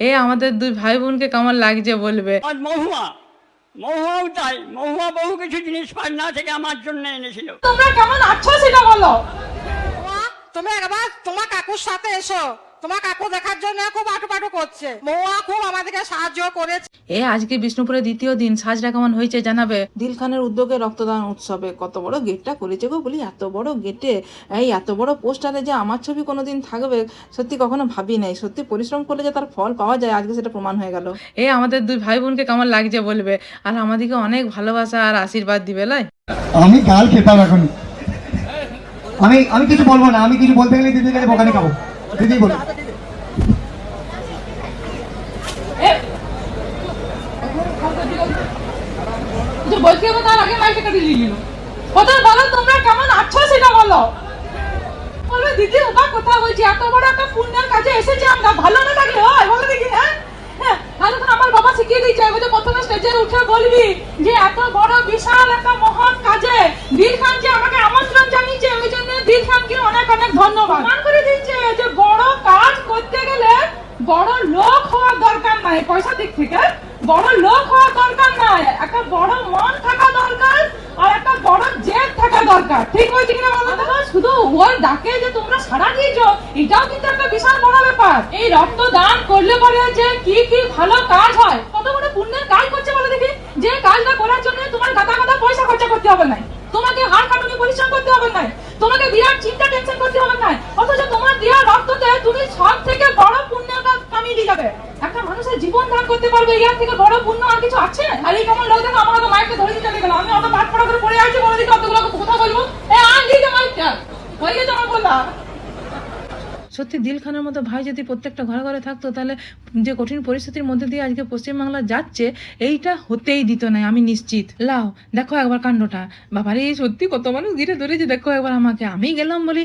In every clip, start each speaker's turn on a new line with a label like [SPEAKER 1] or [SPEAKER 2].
[SPEAKER 1] এ আমাদের দুই ভাই বোনকে কেমন লাগছে বলবে?
[SPEAKER 2] আর মহুয়া মহুয়াও তাই মহুয়া বহু কিছু জিনিস পাটনা থেকে আমার জন্য এনেছিল।
[SPEAKER 1] তোমরা কেমন আছো সেটা বলো।
[SPEAKER 3] তুমি একবার তোমার কাকুর সাথে এসো। তোমার কাকু দেখার জন্য খুব আটুপাটু করছে। মৌয়া খুব আমাদেরকে সাহায্য করেছে।
[SPEAKER 1] এ আজকে বিষ্ণুপুরের দ্বিতীয় দিন সাজরা কেমন হয়েছে জানাবে? দিল খানের উদ্যোগে রক্তদান উৎসবে কত বড় গেটটা করেছে গো বলি এত বড় গেটে এই এত বড় পোস্টারে যে আমার ছবি কোনোদিন থাকবে সত্যি কখনো ভাবি নাই। সত্যি পরিশ্রম করলে যে তার ফল পাওয়া যায় আজকে সেটা প্রমাণ হয়ে গেল। এ আমাদের দুই ভাই বোনকে কেমন লাগছে বলবে? আর আমাদেরকে অনেক ভালোবাসা আর আশীর্বাদ দিবে লাই।
[SPEAKER 4] আমি গাল খেতাম এখন। আমি আমি কিছু বলব না আমি কিছু বলতে গেলে দিদির কাছে বকানি খাব। দিদি বলো
[SPEAKER 1] কেমন আছো সেটা বলো। দিদি ওটা কথা বলছি। এত বড় একটা ভালো না দেখি হ্যাঁ? হ্যাঁ, আমার বাবা শিখিয়ে দিয়েছে। প্রথমে স্টেজে উঠে বলবি যে এত বড় বিশাল একটা মহৎ কাজে বীর খান যে আমাকে আমন্ত্রণ জানিয়েছে ওই জন্য বীর খানকে অনেক অনেক ধন্যবাদ মান করে দিচ্ছে যে বড় কাজ করতে গেলে বড় লোক হওয়ার দরকার নাই। পয়সা দিক থেকে। বড় লোক হওয়ার দরকার নাই। একটা বড় মন থাকা দরকার আর একটা বড় জেদ থাকা দরকার। ঠিক বলছি কিনা বলো তো? শুধু ওর ডাকে যে তোমরা সাড়া দিয়েছ, এটাও কিন্তু একটা বিশাল বড় ব্যাপার। এই রক্তদান করলে পরে যে কি কি ভালো কাজ হয়, কত বড় পুণ্যের কাজ করছে বলে দেখি। যে কাজটা করার জন্য তোমার গাদা গাদা পয়সা খরচা করতে হবে না তোমাকে হাড় কাটুনি পরিশ্রম করতে হবে না তোমাকে বিরাট চিন্তা টেনশন করতে হবে না অথচ তোমার দেওয়া রক্ততে তুমি সব থেকে বড় পুণ্যের কাজ কামিয়ে দিয়ে যাবে একটা মানুষের জীবন দান ইয়ার থেকে বড় পুণ্য আর কিছু আছে? আর এই কেমন লোক দেখো, আমার মাইকে ধরে দিতে গেল আমি অত পাট পড়া করে পড়ে আছি বলে দিকে অতগুলো কথা বলব। এ আর দিয়ে মাইকটা হয়ে গেছে আমার বলা সত্যি দিল খানের মতো ভাই যদি প্রত্যেকটা ঘরে ঘরে থাকতো, তাহলে যে কঠিন পরিস্থিতির মধ্যে দিয়ে আজকে পশ্চিমবাংলা যাচ্ছে, এইটা হতেই দিত না, আমি নিশ্চিত। লাও, দেখো একবার কাণ্ডটা। বাবারে সত্যি কত মানুষ ঘিরে ধরেছে, দেখো একবার আমাকে। আমি গেলাম বলি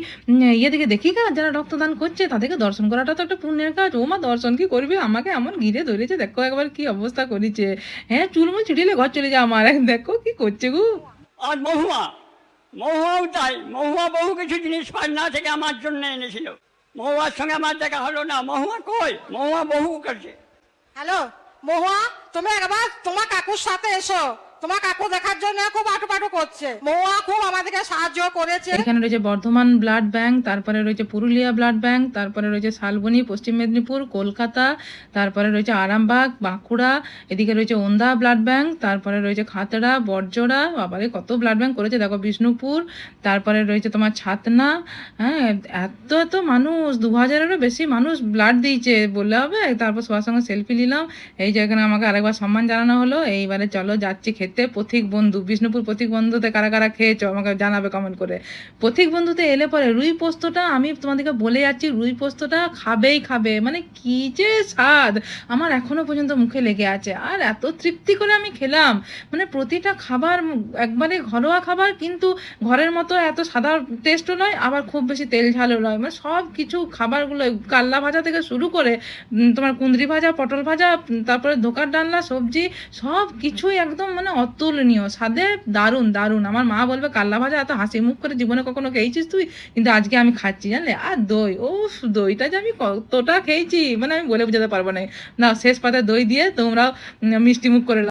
[SPEAKER 1] ইয়ে দিকে দেখি না যারা রক্তদান করছে, তাদেরকে দর্শন করাটা তো একটা পুণ্যের কাজ। ও মা, দর্শন কি করবে? আমাকে এমন ঘিরে ধরেছে, দেখো একবার কি অবস্থা করেছে। হ্যাঁ চুলমুল ছিটিলে ঘর চলে যা আমার। দেখো কি করছে গো।
[SPEAKER 2] আর মহুয়া, মহুয়াও তাই। মহুয়া বহু কিছু জিনিস পাটনা থেকে আমার জন্য এনেছিল। মহুয়ার সঙ্গে আমার দেখা হলো না। মহুয়া কই? মহুয়া বহু কাছে।
[SPEAKER 3] হ্যালো, মহুয়া, তুমি একবার তোমার কাকুর সাথে এসো। তোমার কাকু দেখার জন্য খুব আটুপাটু করছে। মহুয়া খুব আমাদেরকে সাহায্য করেছে।
[SPEAKER 1] এখানে রয়েছে বর্ধমান ব্লাড ব্যাংক, তারপরে রয়েছে পুরুলিয়া ব্লাড ব্যাংক, তারপরে রয়েছে শালবনী, পশ্চিম মেদিনীপুর, কলকাতা, তারপরে রয়েছে আরামবাগ, বাঁকুড়া, এদিকে রয়েছে ওন্দা ব্লাড ব্যাংক, তারপরে রয়েছে খাতড়া বরজোড়া বাবারে কত ব্লাড ব্যাংক করেছে, দেখো বিষ্ণুপুর, তারপরে রয়েছে তোমার ছাতনা হ্যাঁ এত এত মানুষ দু হাজারেরও বেশি মানুষ ব্লাড দিয়েছে বললে হবে, তারপর সবার সঙ্গে সেলফি নিলাম, এই যে এখানে আমাকে আরেকবার সম্মান জানানো হলো, এইবারে চলো যাচ্ছি খেতে পথিক বন্ধু, বিষ্ণুপুর পথিক বন্ধুতে কারা কারা খেয়েছো? আমাকে জানাবে কমেন্ট করে। পথিক বন্ধুতে এলে পরে রুই পোস্তটা আমি তোমাদেরকে বলে যাচ্ছি, রুই পোস্তটা খাবেই খাবে। মানে কি যে স্বাদ! আমার এখনও পর্যন্ত মুখে লেগে আছে। আর এত তৃপ্তি করে আমি খেলাম। মানে প্রতিটা খাবার একবারে ঘরোয়া খাবার, কিন্তু ঘরের মতো এত সাদা টেস্টও নয়, আবার খুব বেশি তেল ঝালও নয়। মানে সব কিছু খাবারগুলো কাল্লা ভাজা থেকে শুরু করে তোমার কুঁদরি ভাজা, পটল ভাজা তারপরে ধোকার ডালনা, সবজি সব কিছুই একদম মানে অতুলনীয়, স্বাদে দারুণ দারুণ। আমার মা বলবে, কাল্লা ভাজা এত হাসি মুখ করে জীবনে কখনো খেয়েছিস তুই? কিন্তু আজকে আমি খাচ্ছি, জানলে? আর দই ও দইটা যে আমি কতটা খেয়েছি মানে আমি বলে বোঝাতে পারব না। না শেষ পাতে দই দিয়ে তোমরাও মিষ্টি মুখ করে